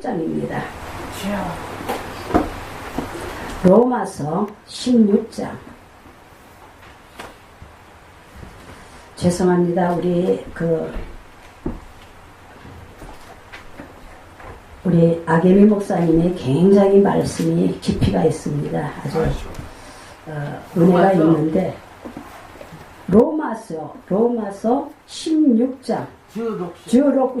3장입니다. 로마서 16장. 죄송합니다. 우리 그 우리 아게미 목사님의 굉장히 말씀이 깊이가 있습니다. 아주 어, 은혜가 있는데 로마서 로마서 16장 주로 9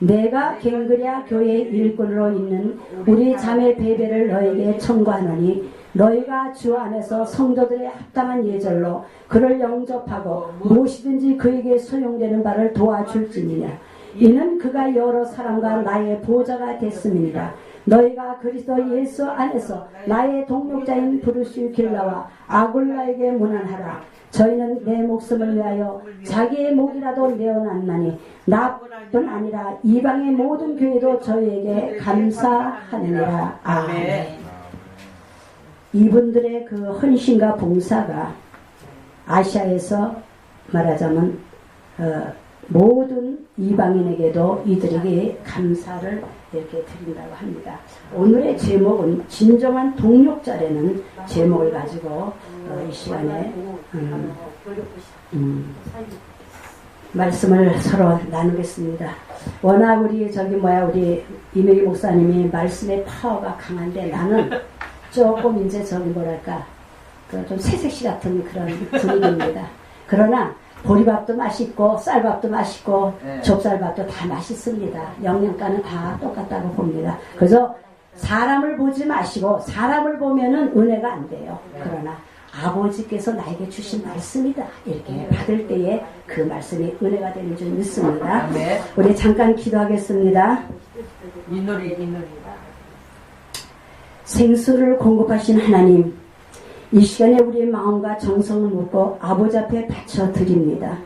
내가 갱그랴 교회 일꾼으로 있는 우리 자매 베베를 너에게 청구하노니 너희가 주 안에서 성도들의 합당한 예절로 그를 영접하고 무엇이든지 그에게 소용되는 바를 도와줄지니라. 이는 그가 여러 사람과 나의 보좌가 됐음이니라. 너희가 그리스도 예수 안에서 나의 동력자인 브루시 길라와 아굴라에게 문안하라. 저희는 내 목숨을 위하여 자기의 목이라도 내어놨나니 나뿐 아니라 이방의 모든 교회도 저희에게 감사하느니라. 아멘. 이분들의 그 헌신과 봉사가 아시아에서 말하자면 어, 모든 이방인에게도 이들에게 감사를 이렇게 드린다고 합니다. 오늘의 제목은 진정한 동력자라는 제목을 가지고 어, 이 시간에 음, 음, 말씀을 서로 나누겠습니다. 워낙 우리 저기 뭐야 우리 이명희 목사님이 말씀의 파워가 강한데 나는 조금 이제 저기 뭐랄까 그 좀 새색시 같은 그런 분위기입니다. 그러나 보리밥도 맛있고 쌀밥도 맛있고 네. 좁쌀밥도 다 맛있습니다. 영양가는 다 똑같다고 봅니다. 그래서 사람을 보지 마시고 사람을 보면은 은혜가 안 돼요. 그러나 아버지께서 나에게 주신 말씀이다. 이렇게 받을 때에 그 말씀이 은혜가 되는 줄 믿습니다. 우리 잠깐 기도하겠습니다. 이 노래 이 노래 생수를 공급하신 하나님, 이 시간에 우리의 마음과 정성을 묻고 아버지 앞에 바쳐 드립니다.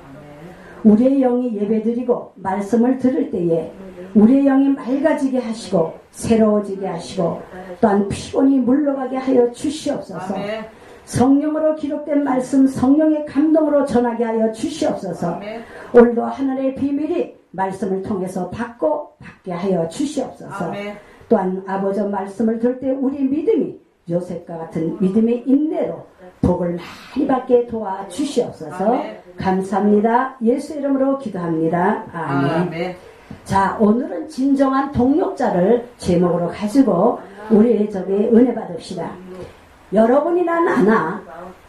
우리의 영이 예배드리고 말씀을 들을 때에 우리의 영이 맑아지게 하시고 새로워지게 하시고 또한 피곤이 물러가게 하여 주시옵소서. 아멘. 성령으로 기록된 말씀 성령의 감동으로 전하게 하여 주시옵소서. 아멘. 오늘도 하늘의 비밀이 말씀을 통해서 받고 받게 하여 주시옵소서. 아멘. 또한 아버지 말씀을 들을 때 우리 믿음이 요셉과 같은 믿음의 인내로 복을 많이 받게 도와 주시옵소서. 아멘. 감사합니다. 예수 이름으로 기도합니다. 아멘. 자, 오늘은 진정한 동력자를 제목으로 가지고 우리 저기 은혜 받읍시다. 여러분이나 나나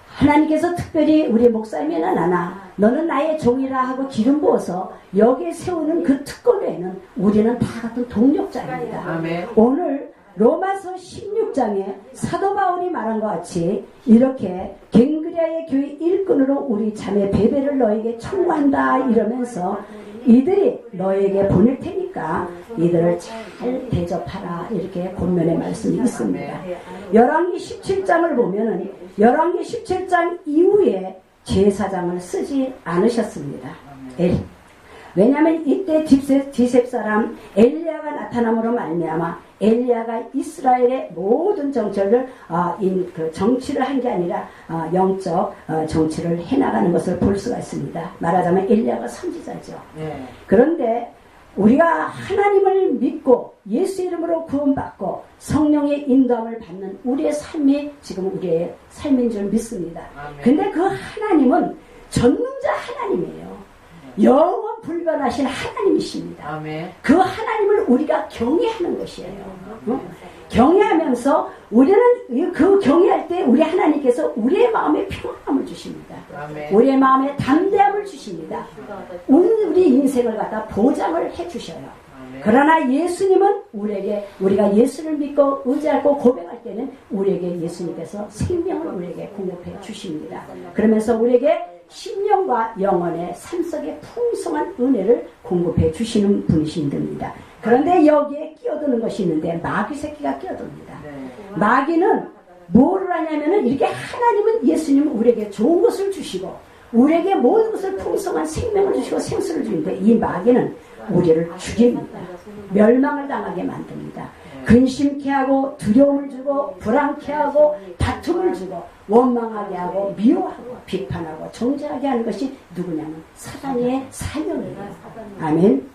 하나님께서 특별히 우리 목사님이나 나나 너는 나의 종이라 하고 기름 부어서 여기에 세우는 그 특권 에는 우리는 다 같은 동력자입니다. 아멘. 오늘 로마서 16장에 사도 바울이 말한 것 같이 이렇게 갱그리아의 교회 일꾼으로 우리 자매 베베를 너에게 청구한다 이러면서 이들이 너에게 보낼 테니까 이들을 잘 대접하라 이렇게 본면의 말씀이 있습니다. 열왕기 17장을 보면은 열왕기 17장 이후에 제사장을 쓰지 않으셨습니다. 엘. 왜냐하면 이때 디셉, 디셉 사람 엘리야가 나타남으로 말미암아 엘리야가 이스라엘의 모든 정치를 어, 인, 그 정치를 한 게 아니라 어, 영적 어, 정치를 해나가는 것을 볼 수가 있습니다. 말하자면 엘리야가 선지자죠. 네. 그런데 우리가 하나님을 믿고 예수 이름으로 구원받고 성령의 인도함을 받는 우리의 삶이 지금 우리의 삶인 줄 믿습니다. 아멘. 근데 그 하나님은 전능자 하나님이에요. 영원 불변하신 하나님이십니다. 아멘. 그 하나님을 우리가 경외하는 것이에요. 어? 경외하면서 우리는 이- 그 경외할 때 우리 하나님께서 우리의 마음에 평안함을 주십니다. 아멘. 우리의 마음에 담대함을 주십니다. 우리, 우리 인생을 갖다 보장을 해주셔요. 그러나 예수님은 우리에게 우리가 예수를 믿고 의지하고 고백할 때는 우리에게 예수님께서 생명을 우리에게 공급해 주십니다. 그러면서 우리에게 심령과 영혼의 삶 속에 풍성한 은혜를 공급해 주시는 분이신 겁니다. 그런데 여기에 끼어드는 것이 있는데 마귀 새끼가 끼어듭니다. 네. 마귀는 뭐를 하냐면은 이렇게 하나님은 예수님은 우리에게 좋은 것을 주시고 우리에게 모든 것을 풍성한 생명을 주시고 생수를 주는데 이 마귀는 우리를 죽입니다. 멸망을 당하게 만듭니다. 근심케 하고 두려움을 주고 불안케 하고 다툼을 주고 원망하게 하고 미워하고 비판하고 정죄하게 하는 것이 누구냐면 사단의 사명이에요. 아멘.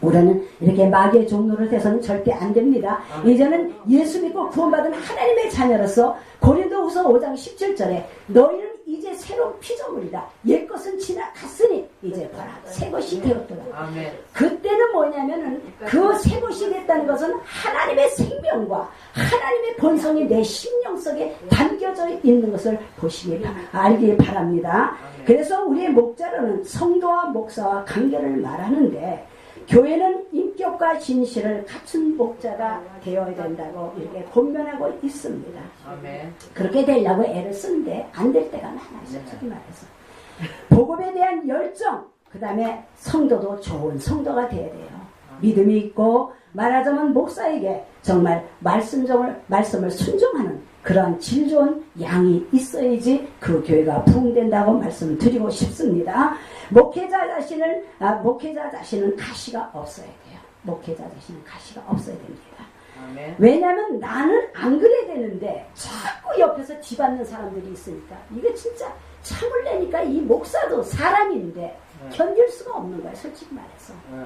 우리는 이렇게 마귀의 종로를 돼서는 절대 안 됩니다. 이제는 예수 믿고 구원받은 하나님의 자녀로서 고린도후서 5장 17절에 너희는 이제 새로운 피조물이다. 옛 것은 지나갔으니 이제 봐라 새 것이 되었더라. 그때는 뭐냐면은 그 새 것이 됐다는 것은 하나님의 생명과 하나님의 본성이 내 심령 속에 담겨져 있는 것을 보시기 바, 알기 바랍니다. 그래서 우리의 목자로는 성도와 목사와 관계를 말하는데 교회는 인격과 진실을 갖춘 목자가 되어야 된다고 이렇게 권면하고 있습니다. 아멘. 그렇게 되려고 애를 쓰는데 안 될 때가 많아요. 솔직히 말해서. 복음에 대한 열정, 그 다음에 성도도 좋은 성도가 돼야 돼요. 믿음이 있고 말하자면 목사에게 정말 말씀정을, 말씀을 순종하는 그런 질 좋은 양이 있어야지 그 교회가 부흥된다고 말씀드리고 싶습니다. 목회자 자신을, 아, 목회자 자신은 가시가 없어야 돼요. 목회자 자신은 가시가 없어야 됩니다. 왜냐면 나는 안 그래야 되는데 자꾸 옆에서 집안는 사람들이 있으니까 이거 진짜 참을 내니까 이 목사도 사람인데 견딜 수가 없는 거야 솔직히 말해서 네.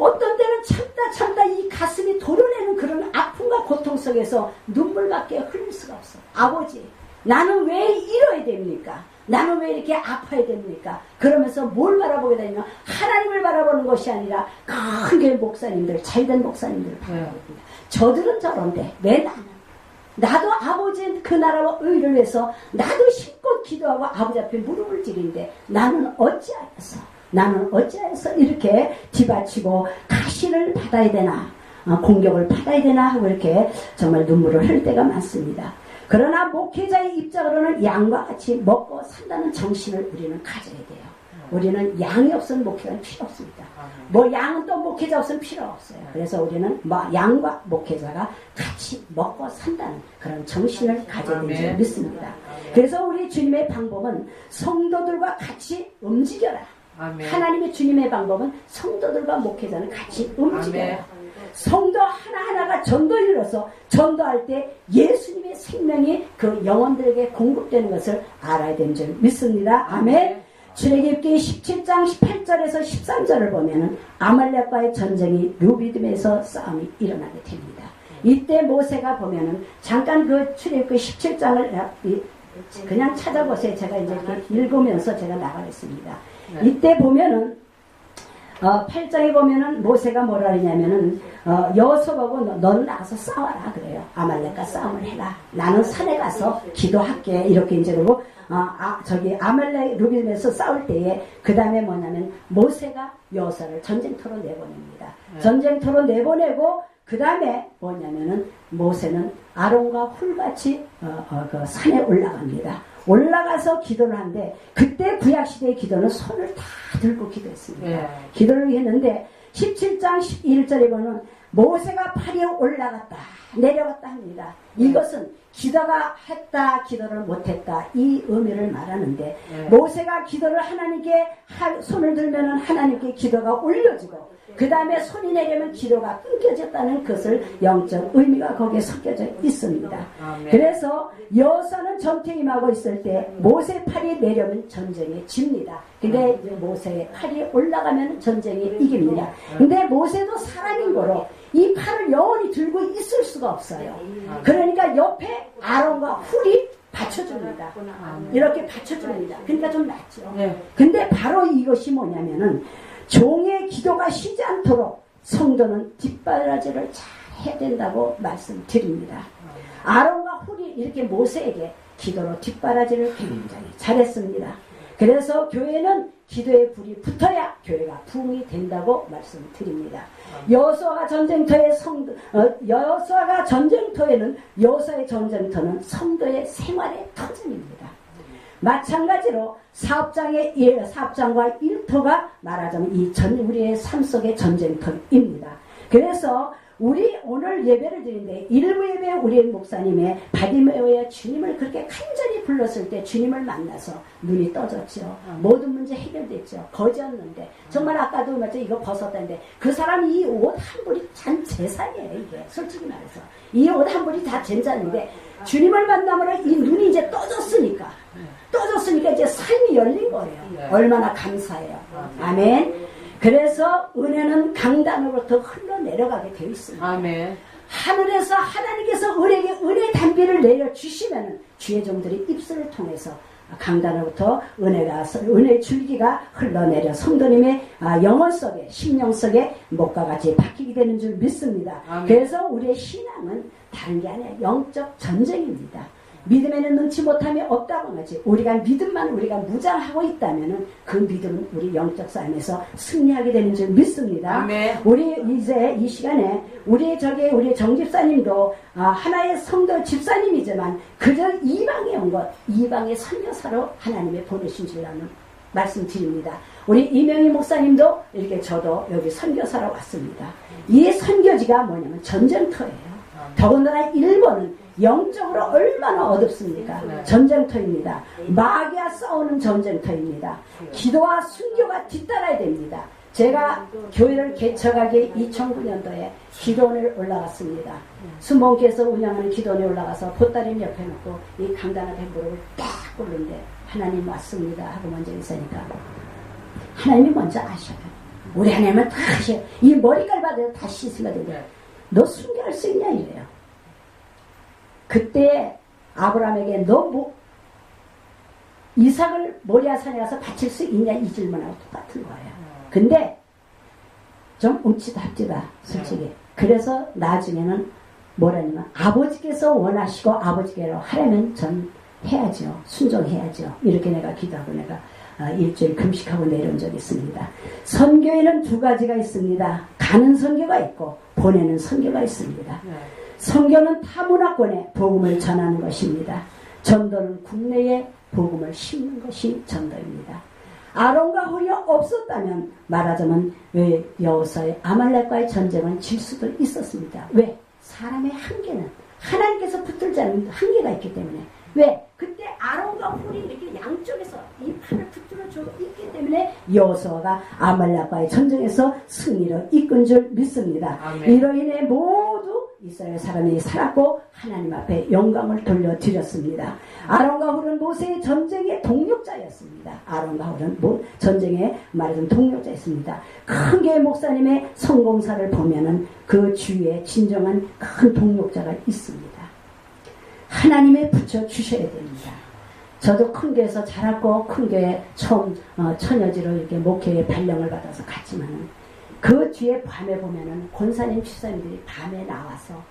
어떤 때는 참다 참다 이 가슴이 도려내는 그런 아픔과 고통 속에서 눈물밖에 흘릴 수가 없어 아버지 나는 왜 이러야 됩니까? 나는 왜 이렇게 아파야 됩니까? 그러면서 뭘 바라보게 되냐면 하나님을 바라보는 것이 아니라 큰교회 목사님들 잘된 목사님들을 바라봅니다. 저들은 저런데 왜 나는? 나도 아버지 그 나라와 의를 위해서 나도 힘껏 기도하고 아버지 앞에 무릎을 지는데 나는 어찌하였어? 나는 어찌하여서 이렇게 뒤바치고 가시를 받아야 되나? 어, 공격을 받아야 되나? 하고 이렇게 정말 눈물을 흘릴 때가 많습니다. 그러나 목회자의 입장으로는 양과 같이 먹고 산다는 정신을 우리는 가져야 돼요. 우리는 양이 없으면 목회자는 필요 없습니다. 뭐 양은 또 목회자 없으면 필요 없어요. 그래서 우리는 뭐 양과 목회자가 같이 먹고 산다는 그런 정신을 가져야 아멘. 믿습니다. 그래서 우리 주님의 방법은 성도들과 같이 움직여라. 아멘. 하나님의 주님의 방법은 성도들과 목회자는 같이 움직여라. 아멘. 성도 하나하나가 전도인으로서 전도할 때 예수님의 생명이 그 영혼들에게 공급되는 것을 알아야 되는 줄 믿습니다. 아멘. 출애굽기 17장 18절에서 13절을 보면은 아말렉과의 전쟁이 루비딤에서 싸움이 일어나게 됩니다. 이때 모세가 보면은 잠깐 그 출애굽기 17장을 그냥 찾아보세요. 제가 이제 읽으면서 제가 나가겠습니다. 이때 보면은 어, 8장에 보면은 모세가 뭐라 그러냐면은 어, 너- 너는 나가서 싸워라 그래요. 아말렉과 싸움을 해라. 나는 산에 가서 기도할게 이렇게 이제 그러고 어, 아, 저기 아말렉 루빈에서 싸울 때에 그 다음에 뭐냐면 모세가 여호수아를 전쟁터로 내보냅니다. 네. 전쟁터로 내보내고 그 다음에 뭐냐면은 모세는 아론과 훌같이 어, 어, 그 산에 올라갑니다. 올라가서 기도를 하는데 그때 구약 시대의 기도는 손을 다 들고 기도했습니다. 네. 기도를 했는데 17장 11절에 보면 모세가 팔이 올라갔다 내려갔다 합니다. 이것은 기도가 했다 기도를 못했다 이 의미를 말하는데 네. 모세가 기도를 하나님께 하- 손을 들면 하나님께 기도가 올려지고 그 다음에 손이 내려면 기도가 끊겨졌다는 것을 영적 의미가 거기에 섞여져 있습니다. 그래서 여호사는 전투에 임하고 있을 때 모세 팔이 내려면 전쟁에 집니다. 근데 이제 모세의 팔이 올라가면 전쟁에 이깁니다. 근데 모세도 사람인 거로 이 팔을 영원히 들고 있을 수가 없어요. 그러니까 옆에 아론과 훌이 받쳐줍니다. 이렇게 받쳐줍니다. 그러니까 좀 낫죠. 네. 근데 바로 이것이 뭐냐면은 종의 기도가 쉬지 않도록 성도는 뒷바라지를 잘 해야 된다고 말씀드립니다. 아론과 훌이 이렇게 모세에게 기도로 뒷바라지를 굉장히 잘했습니다. 그래서 교회는 기도의 불이 붙어야 교회가 부흥이 된다고 말씀드립니다. 여호수아가 전쟁터의 성도, 어, 여호수아가 전쟁터에는 여호수아의 전쟁터는 성도의 생활의 터전입니다. 마찬가지로 사업장의 일, 사업장과 일터가 말하자면 이 전, 우리의 삶 속의 전쟁터입니다. 그래서 우리 오늘 예배를 드리는데 일부 예배 우리 목사님의 바디메오의 주님을 그렇게 간절히 불렀을 때 주님을 만나서 눈이 떠졌죠. 모든 문제 해결됐죠. 거지였는데. 정말 아까도 맞죠. 이거 벗었다는데. 그 사람이 이옷한 벌이 참 재산이에요 이게. 솔직히 말해서. 이 옷 한 벌이 다 재산인데 주님을 만나면 이 눈이 이제 떠졌으니까 떠졌으니까 이제 삶이 열린 거예요. 네. 얼마나 감사해요. 아멘. 그래서 은혜는 강단으로부터 흘러내려가게 되어 있습니다. 아멘. 하늘에서 하나님께서 우리에게 은혜 단비를 내려 주시면 주의 종들이 입술을 통해서 강단으로부터 은혜가 은혜 줄기가 흘러내려 성도님의 아, 영혼 속에 심령 속에 목과 같이 바뀌게 되는 줄 믿습니다. 아멘. 그래서 우리의 신앙은 다른 게 아니라 영적 전쟁입니다. 믿음에는 눈치 못함이 없다고 하지. 우리가 믿음만 우리가 무장하고 있다면은 그 믿음은 우리 영적 삶에서 승리하게 되는 줄 믿습니다. 아멘. 우리 이제 이 시간에 우리 저기 우리 정집사님도 아, 하나의 성도 집사님이지만 그저 이방에 온 것, 이방의 선교사로 하나님의 보내신 줄라는 말씀드립니다. 우리 이명희 목사님도 이렇게 저도 여기 선교사로 왔습니다. 이 선교지가 뭐냐면 전쟁터예요. 더군다나 일본은 영적으로 얼마나 어둡습니까? 네. 전쟁터입니다. 마귀와 싸우는 전쟁터입니다. 기도와 순교가 뒤따라야 됩니다. 제가 교회를 개척하기 2009년도에 기도원을 올라갔습니다. 수목께서 운영하는 기도원에 올라가서 보따리 옆에 놓고 이 강단한 뱀부를 딱 꿇는데 하나님 왔습니다 하고 먼저 있으니까 하나님이 먼저 아셔요. 우리 하나님은 다 아셔요. 이 머리깔 받아도 다 씻으거든요. 네. 너 순교할 수 있냐 이래요. 그때 아브라함에게 너 뭐, 이삭을 모리아산에 가서 바칠 수 있냐 이 질문하고 똑같은 거예요. 근데 좀 웅치답지다 솔직히. 그래서 나중에는 뭐라냐면 아버지께서 원하시고 아버지께로 하려면 전 해야죠. 순종해야죠. 이렇게 내가 기도하고 내가 아, 일주일 금식하고 내려온 적이 있습니다. 선교에는 두 가지가 있습니다. 가는 선교가 있고 보내는 선교가 있습니다. 네. 선교는 타문화권에 복음을 전하는 것입니다. 전도는 국내에 복음을 심는 것이 전도입니다. 아론과 홀이 없었다면 말하자면 왜 여호사의 아말렉과의 전쟁은 질 수도 있었습니다. 왜? 사람의 한계는 하나님께서 붙들자는 한계가 있기 때문에 왜? 그때 아론과 홀이 이렇게 양쪽에서 이 판을 붙들어 주고 있기 때문에 여호수아가 아말렉과의 전쟁에서 승리를 이끈 줄 믿습니다. 아멘. 이로 인해 모두 이스라엘 사람이 살았고 하나님 앞에 영광을 돌려드렸습니다. 아론과 홀은 모세의 전쟁의 동력자였습니다. 아론과 홀은 모- 전쟁의 말하자면 동력자였습니다. 큰 교회 목사님의 성공사를 보면은 그 주위에 진정한 큰 동력자가 있습니다. 하나님에 붙여 주셔야 됩니다. 저도 큰 교회에서 자랐고 큰 교회 처음 어, 처녀지로 이렇게 목회에 발령을 받아서 갔지만은 그 뒤에 밤에 보면은 권사님 집사님들이 밤에 나와서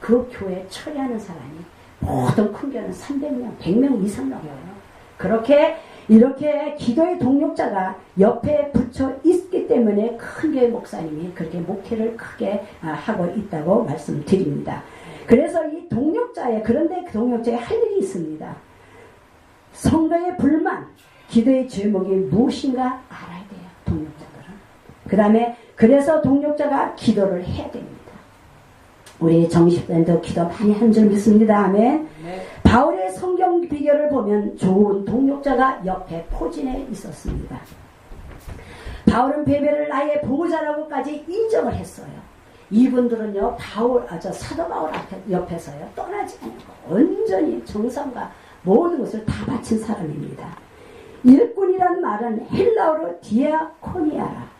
그 교회 처리하는 사람이 모든 큰 교회는 300명, 100명 이상 넘어요. 그렇게 이렇게 기도의 동력자가 옆에 붙여 있기 때문에 큰 교회 목사님이 그렇게 목회를 크게 아, 하고 있다고 말씀드립니다. 그래서 이 동력자의 그런데 그 동력자에 할 일이 있습니다. 성도의 불만, 기도의 제목이 무엇인가 알아야 돼요. 동력자들은. 그 다음에 그래서 동력자가 기도를 해야 됩니다. 우리 정식단도 기도 많이 한 줄 믿습니다. 아멘. 네. 바울의 성경 비결을 보면 좋은 동력자가 옆에 포진해 있었습니다. 바울은 베베를 나의 보호자라고까지 인정을 했어요. 이분들은요, 바울, 아, 저 사도 바울 앞에, 옆에서요, 떠나지 않고 온전히 정성과 모든 것을 다 바친 사람입니다. 일꾼이란 말은 헬라어로 디아코니아라.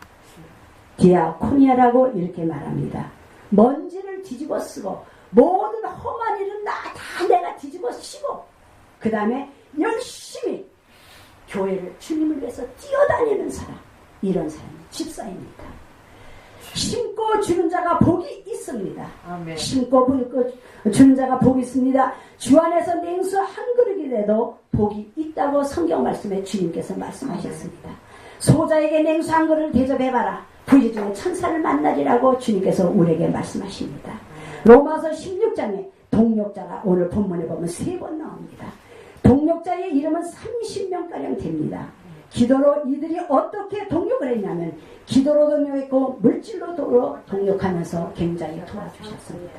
디아코니아라고 이렇게 말합니다. 먼지를 뒤집어 쓰고 모든 험한 일은 나 다 내가 뒤집어 쓰고 그 다음에 열심히 교회를 주님을 위해서 뛰어다니는 사람 이런 사람이 집사입니다. 심고 주는 자가 복이 있습니다. 아멘. 심고 부- 주는 자가 복이 있습니다. 주 안에서 냉수 한 그릇이라도 복이 있다고 성경 말씀에 주님께서 말씀하셨습니다. 소자에게 냉수 한 그릇을 대접해봐라. 중에 천사를 만나리라고 주님께서 우리에게 말씀하십니다. 로마서 16장에 동력자가 오늘 본문에 보면 세 번 나옵니다. 동력자의 이름은 30명가량 됩니다. 기도로 이들이 어떻게 동력을 했냐면 기도로 동력했고 물질로 도- 동력하면서 굉장히 도와주셨습니다.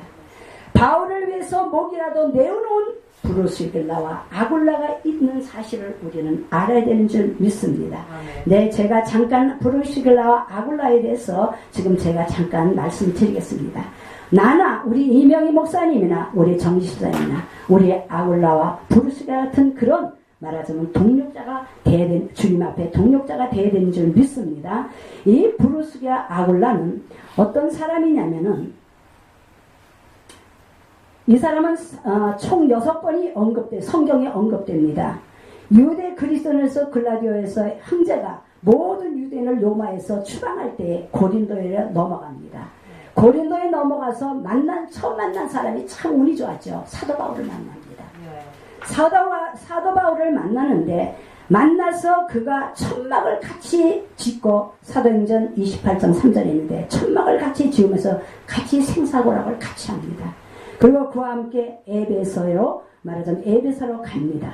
바울을 위해서 목이라도 내어놓은 브루스길라와 아굴라가 있는 사실을 우리는 알아야 되는 줄 믿습니다. 아멘. 네, 제가 잠깐 브루시글라와 아굴라에 대해서 지금 제가 잠깐 말씀드리겠습니다. 나나 우리 이명희 목사님이나 우리 정지수사님이나 우리 아굴라와 브루시글라 같은 그런 말하자면 동력자가 돼야 된 주님 앞에 동력자가 돼야 되는 줄 믿습니다. 이 브루스가 아굴라는 어떤 사람이냐면은 이 사람은 어, 총 여섯 번이 언급돼 성경에 언급됩니다. 유대 그리스도인에서 글라디오에서 형제가 모든 유대인을 로마에서 추방할 때 고린도에 넘어갑니다. 고린도에 넘어가서 만난 처음 만난 사람이 참 운이 좋았죠. 사도 바울을 만납니다. 네. 사도와 사도 바울을 만나는데 만나서 그가 천막을 같이 짓고 사도행전 28장 3절에 있는데 천막을 같이 지으면서 같이 생사고락을 같이 합니다. 그리고 그와 함께 에베소로 말하자면 에베소로 갑니다.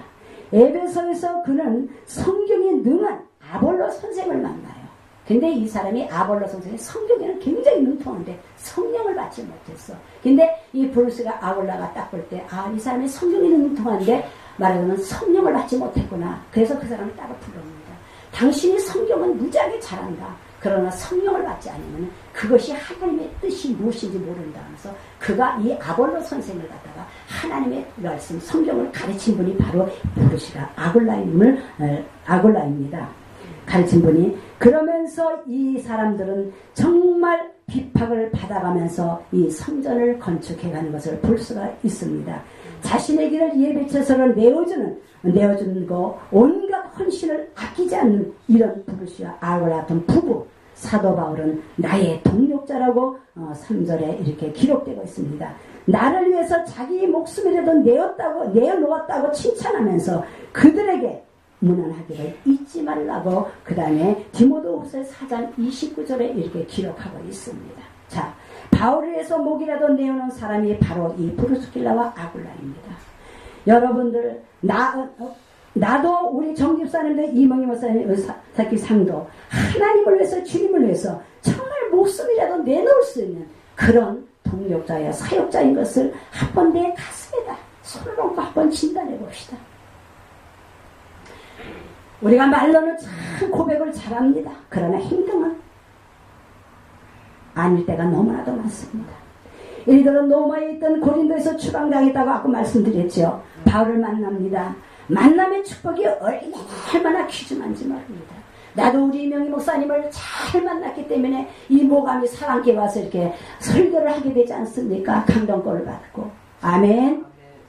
에베소에서 그는 성경에 능한 아볼로 선생을 만나요. 근데 이 사람이 아볼로 선생이 성경에는 굉장히 능통한데 성령을 받지 못했어. 근데 이 브루스가 아볼라가 딱 볼 때, 아, 이 사람이 성경에 능통한데 말하자면 성령을 받지 못했구나. 그래서 그 사람을 따로 부릅니다. 당신이 성경은 무지하게 잘한다. 그러나 성령을 받지 않으면 그것이 하나님의 뜻이 무엇인지 모른다 하면서 그가 이 아볼로 선생을 갖다가 하나님의 말씀 성경을 가르친 분이 바로 브루시가 아골라임을 어, 아골라입니다. 가르친 분이 그러면서 이 사람들은 정말 비박을 받아가면서 이 성전을 건축해가는 것을 볼 수가 있습니다. 자신의 길을 예배처서를 내어주는 내어주는 거 온갖 헌신을 아끼지 않는 이런 부르시와 아골라 같은 부부 사도 바울은 나의 동력자라고 어, 3절에 이렇게 기록되고 있습니다. 나를 위해서 자기 목숨이라도 내었다고 내어놓았다고 칭찬하면서 그들에게 무난하기를 잊지 말라고 그 다음에 디모데후서 4장 29절에 이렇게 기록하고 있습니다. 자, 바울을 위해서 목이라도 내어놓은 사람이 바로 이 브루스킬라와 아굴라입니다. 여러분들 나 어, 나도 우리 정집사님들 이몽희 목사님 의사기 상도 하나님을 위해서 주님을 위해서 정말 목숨이라도 내놓을 수 있는 그런 동력자야 사역자인 것을 한 번 내 가슴에다 손을 얹고 한 번 진단해 봅시다. 우리가 말로는 참 고백을 잘합니다. 그러나 행동은 아닐 때가 너무나도 많습니다. 이들은 로마에 있던 고린도에서 추방당했다고 아까 말씀드렸죠. 바울을 만납니다. 만남의 축복이 얼마나 귀중한지 모릅니다. 나도 우리 이명희 목사님을 잘 만났기 때문에 이 모감이 사랑께 와서 이렇게 설교를 하게 되지 않습니까? 감동권을 받고. 아멘.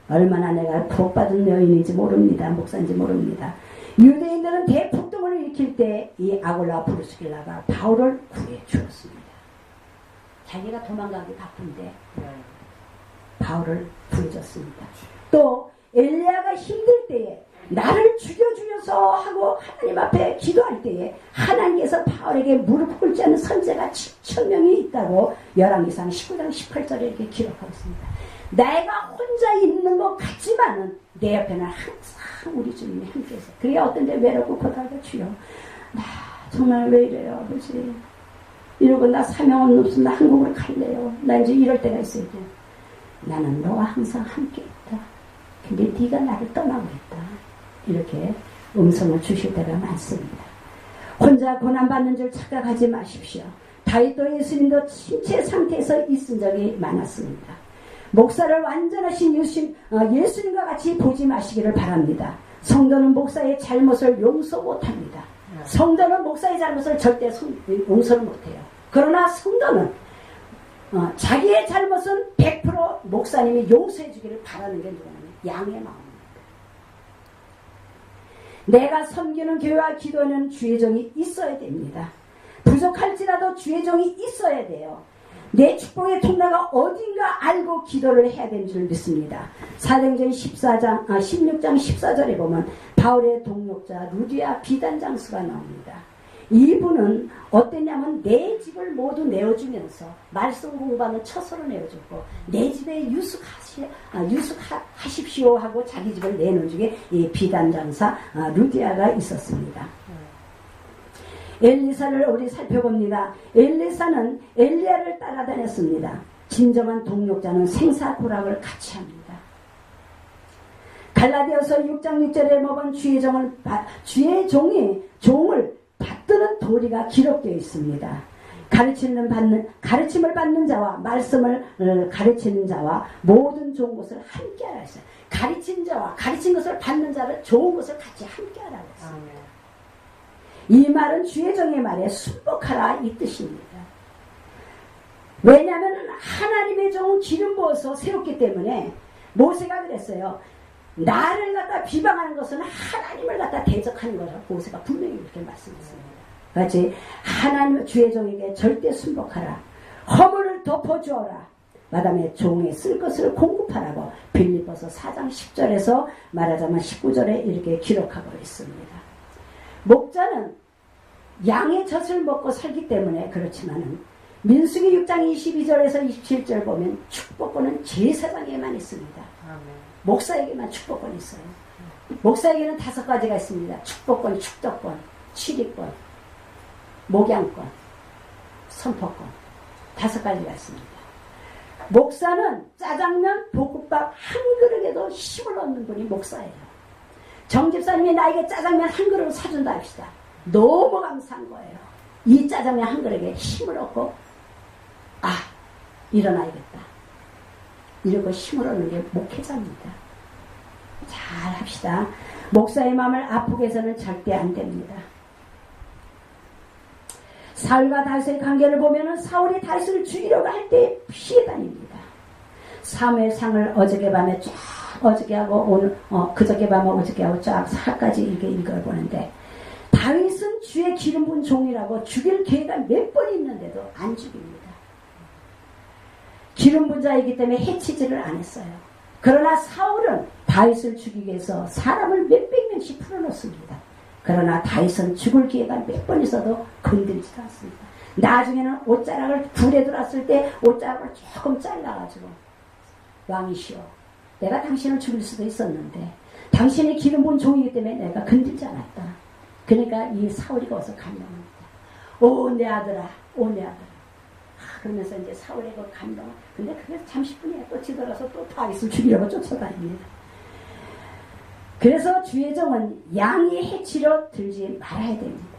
얼마나 내가 복받은 여인인지 모릅니다. 목사인지 모릅니다. 유대인들은 대폭동을 일으킬 때 이 아골라 부르스길라가 바울을 구해 주었습니다. 자기가 도망가기 바쁜데 네. 바울을 구해줬습니다. 또 엘리야가 힘들 때에 나를 죽여주셔서 하고 하나님 앞에 기도할 때에 하나님께서 바울에게 무릎 꿇지 않은 선제가 7천 명이 있다고 열왕기상 19장 18절에 이렇게 기록하고 있습니다. 내가 혼자 있는 것 같지만은 내 옆에는 항상 우리 주님이 함께해서 그게 어떤 데 외롭고 고달고 주여 나 정말 왜 이래요 아버지 이러고 나 사명은 없으면 나 한국으로 갈래요 나 이제 이럴 때가 있어요 이제. 나는 너와 항상 함께 있다 근데 네가 나를 떠나고 있다 이렇게 음성을 주실 때가 많습니다 혼자 고난받는 줄 착각하지 마십시오 다윗도 예수님도 신체 상태에서 있은 적이 많았습니다 목사를 완전하신 예수님, 어, 예수님과 같이 보지 마시기를 바랍니다. 성도는 목사의 잘못을 용서 못합니다. 성도는 목사의 잘못을 절대 성- 용서를 못해요. 그러나 성도는 어, 자기의 잘못은 100% 목사님이 용서해 주기를 바라는 게 누구냐면 양의 마음입니다. 내가 섬기는 교회와 기도는 주의 종이 있어야 됩니다. 부족할지라도 주의 종이 있어야 돼요. 내 축복의 통로가 어딘가 알고 기도를 해야 되는 줄 믿습니다. 사도행전 14장, 아, 16장 14절에 보면 바울의 동력자 루디아 비단 장수가 나옵니다. 이분은 어땠냐면 내 집을 모두 내어주면서 말씀 공부하는 처소로 내어줬고 내 집에 유숙하시, 아, 유숙하십시오 하고 자기 집을 내놓은 중에 이 비단 장사 아, 루디아가 있었습니다. 엘리사를 우리 살펴봅니다. 엘리사는 엘리야를 따라다녔습니다. 진정한 동력자는 생사고락을 같이 합니다. 갈라디아서 6장 6절에 먹은 주의 종을 바- 주의 종이 종을 받드는 도리가 기록되어 있습니다. 가르치는 받는 가르침을 받는 자와 말씀을 어, 가르치는 자와 모든 좋은 것을 함께 하라 했어요. 가르친 자와 가르친 것을 받는 자를 좋은 것을 같이 함께 하라고 했어요. 아멘. 이 말은 주의 종의 말에 순복하라 이 뜻입니다. 왜냐하면 하나님의 종은 기름 부어서 세웠기 때문에 모세가 그랬어요. 나를 갖다 비방하는 것은 하나님을 갖다 대적하는 거라고 모세가 분명히 이렇게 말씀했습니다. 같이 하나님 주의 종에게 절대 순복하라. 허물을 덮어주어라. 마담의 종에 쓸 것을 공급하라고 빌리버서 4장 10절에서 말하자면 19절에 이렇게 기록하고 있습니다. 목자는 양의 젖을 먹고 살기 때문에 그렇지만은 민수기 6장 22절에서 27절 보면 축복권은 제사장에만 있습니다. 아멘. 목사에게만 축복권이 있어요. 목사에게는 다섯 가지가 있습니다. 축복권, 축덕권, 취리권, 목양권, 선포권. 다섯 가지가 있습니다. 목사는 짜장면, 볶음밥 한 그릇에도 힘을 얻는 분이 목사예요. 정집사님이 나에게 짜장면 한 그릇을 사준다 합시다. 너무 감사한 거예요. 이 짜장면 한 그릇에 힘을 얻고, 아, 일어나야겠다. 이러고 힘을 얻는 게 목회자입니다. 잘 합시다. 목사의 마음을 아프게 해서는 절대 안 됩니다. 사울과 다윗의 관계를 보면은 사울이 다윗을 죽이려고 할 때 피해 다닙니다. 사무엘상을 어저께 밤에 쫙 어저께 하고 오늘 어 그저께 밤에 어저께 하고 쫙 사까지 이렇게 읽어보는데 다윗은 주의 기름 부은 종이라고 죽일 기회가 몇 번 있는데도 안 죽입니다. 기름 부은 자이기 때문에 해치지를 안 했어요. 그러나 사울은 다윗을 죽이기 위해서 사람을 몇백 명씩 풀어놓습니다. 그러나 다윗은 죽을 기회가 몇 번 있어도 건들지도 않습니다. 나중에는 옷자락을 불에 들어왔을 때 옷자락을 조금 잘라가지고 왕이시오. 내가 당신을 죽일 수도 있었는데 당신이 기름 부은 종이기 때문에 내가 건들지 않았다. 그러니까 이 사울이 거기서 감동합니다. 오 내 아들아, 오 내 아들아. 아, 그러면서 이제 사울의 그 감동. 근데 그게 잠시뿐이야. 또 뒤돌아서 또 다윗을 죽이려고 쫓아다닙니다. 그래서 주의 종은 양이 해치려 들지 말아야 됩니다.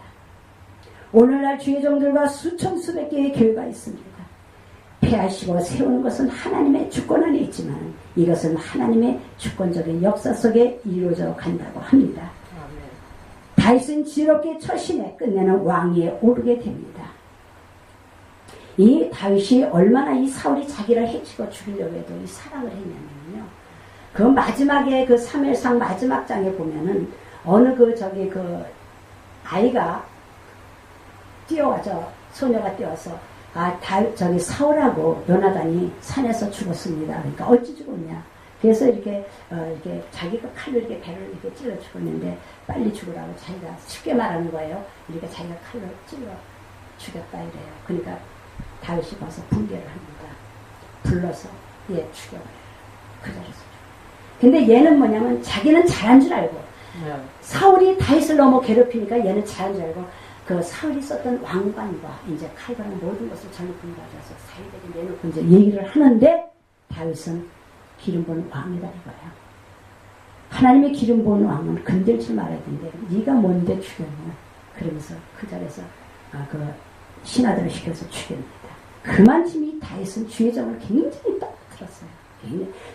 오늘날 주의 종들과 수천 수백 개의 교회가 있습니다. 폐하시고 세우는 것은 하나님의 주권 안에 있지만 이것은 하나님의 주권적인 역사 속에 이루어져 간다고 합니다. 다윗은 지롭게 처신해 끝내는 왕위에 오르게 됩니다. 이 다윗이 얼마나 이 사울이 자기를 해치고 죽이려고 해도 이 사랑을 했냐면요. 그 마지막에 그 3일상 마지막 장에 보면은 어느 그 저기 그 아이가 뛰어와서 소녀가 뛰어서 아, 다, 저기 사울하고 요나단이 산에서 죽었습니다. 그러니까 어찌 죽었냐. 그래서 이렇게, 어, 이렇게 자기가 칼로 이렇게 배를 이렇게 찔러 죽었는데 빨리 죽으라고 자기가 쉽게 말하는 거예요. 이렇게 자기가 칼로 찔러 죽였다 이래요. 그러니까 다윗이 와서 분개를 합니다. 불러서 얘 죽여버려요. 그 자리에서. 근데 얘는 뭐냐면 자기는 잘한 줄 알고 네. 사울이 다윗을 너무 괴롭히니까 얘는 잘한 줄 알고 그 사울이 썼던 왕관과 이제 칼과 모든 것을 전부 가져서 사이에게 내놓고 이제 얘기를 하는데 다윗은 기름 부은 왕이다 이거야. 하나님의 기름 부은 왕은 건들지 말아야 된대. 네가 뭔데 죽였냐. 그러면서 그 자리에서 아, 그 신하들을 시켜서 죽입니다. 그만큼 이 다윗은 주의 점을 굉장히 떨어뜨렸어요.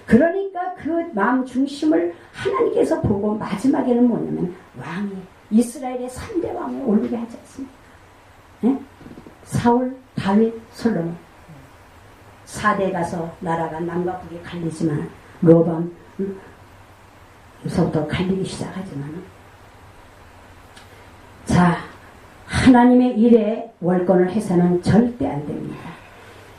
그러니까 그 마음 중심을 하나님께서 보고 마지막에는 뭐냐면 왕이 이스라엘의 3대 왕에 오르게 하지 않습니까? 예? 사울, 다윗, 솔로몬 4대 가서 나라가 남과 북에 갈리지만 로밤 부터 갈리기 시작하지만 자 하나님의 일에 월권을 해서는 절대 안 됩니다.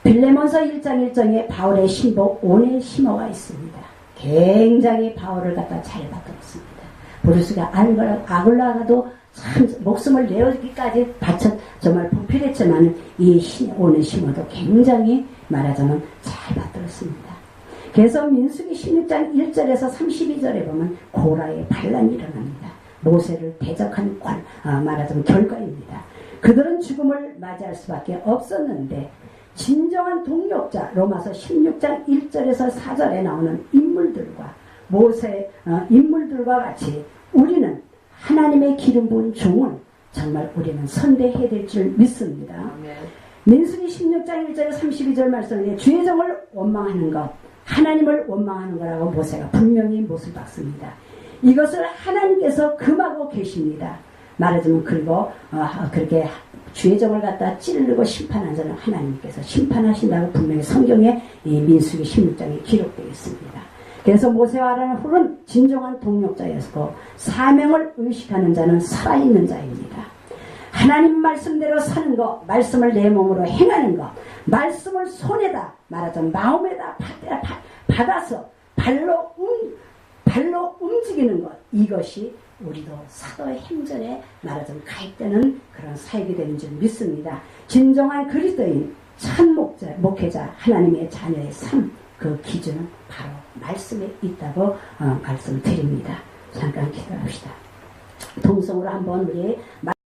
빌레몬서 1장 1정에 바울의 신복 온의 심어가 있습니다. 굉장히 바울을 갖다 잘 받들었습니다. 브루스가 아굴라가도 참 목숨을 내어주기까지 바쳐 정말 부필했지만 이 신, 오늘 심어도 굉장히 말하자면 잘 받들었습니다. 그래서 민수기 16장 1절에서 32절에 보면 고라의 반란이 일어납니다. 모세를 대적한 관, 아, 말하자면 결과입니다. 그들은 죽음을 맞이할 수밖에 없었는데 진정한 동력자 로마서 16장 1절에서 4절에 나오는 인물들과 모세 어, 인물들과 같이 우리는 하나님의 기름 부은 종을 정말 우리는 선대해야 될 줄 믿습니다. 민수기 16장 1절 32절 말씀에 주의 정을 원망하는 것 하나님을 원망하는 거라고 모세가 분명히 못을 박습니다. 이것을 하나님께서 금하고 계십니다. 말하자면 그리고 어, 그렇게 주의 정을 갖다 찌르고 심판한 자는 하나님께서 심판하신다고 분명히 성경에 이 민수기 16장에 기록되어 있습니다. 그래서 모세와 아론은 훌은 진정한 동력자였고 사명을 의식하는 자는 살아있는 자입니다. 하나님 말씀대로 사는 것, 말씀을 내 몸으로 행하는 것, 말씀을 손에다 말하자면 마음에다 받아서 발로 움, 발로 움직이는 것 이것이 우리도 사도의 행전에 말하자면 가입되는 그런 사역이 되는 줄 믿습니다. 진정한 그리스도인 참 목자, 목회자 하나님의 자녀의 삶 그 기준은 바로 말씀에 있다고 어, 말씀드립니다. 잠깐 기도합시다. 동성으로 한번 우리